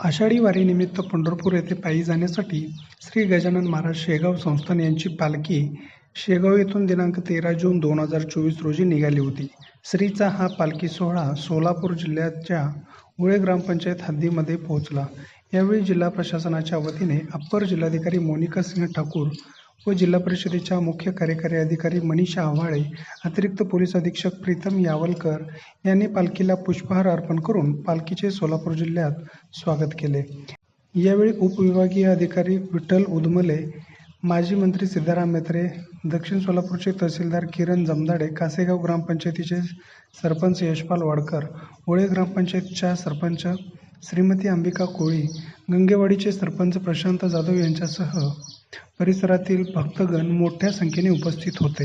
आषाढी वारीनिमित्त पंढरपूर येथे पायी जाण्यासाठी श्री गजानन महाराज शेगाव संस्थान यांची पालखी शेगाव येथून दिनांक तेरा जून दोन हजार चोवीस रोजी निघाली होती. श्रीचा हा पालखी सोहळा सोलापूर जिल्ह्याच्या मुळे ग्रामपंचायत हद्दीमध्ये पोहोचला. यावेळी जिल्हा प्रशासनाच्या वतीने अप्पर जिल्हाधिकारी मोनिका सिंह ठाकूर व जिल्हा परिषदेच्या मुख्य कार्यकारी अधिकारी मनीषा आव्हाळे अतिरिक्त पोलीस अधीक्षक प्रीतम यावलकर यांनी पालखीला पुष्पहार अर्पण करून पालखीचे सोलापूर जिल्ह्यात स्वागत केले. यावेळी उपविभागीय अधिकारी विठ्ठल उदमले माजी मंत्री सिद्धाराम मेत्रे दक्षिण सोलापूरचे तहसीलदार किरण जमदाडे कासेगाव ग्रामपंचायतीचे सरपंच यशपाल वाडकर ओळे ग्रामपंचायतच्या सरपंच श्रीमती अंबिका कोळी गंगेवाडीचे सरपंच प्रशांत जाधव यांच्यासह परिसरातील भक्तगण मोठ्या संख्येने उपस्थित होते.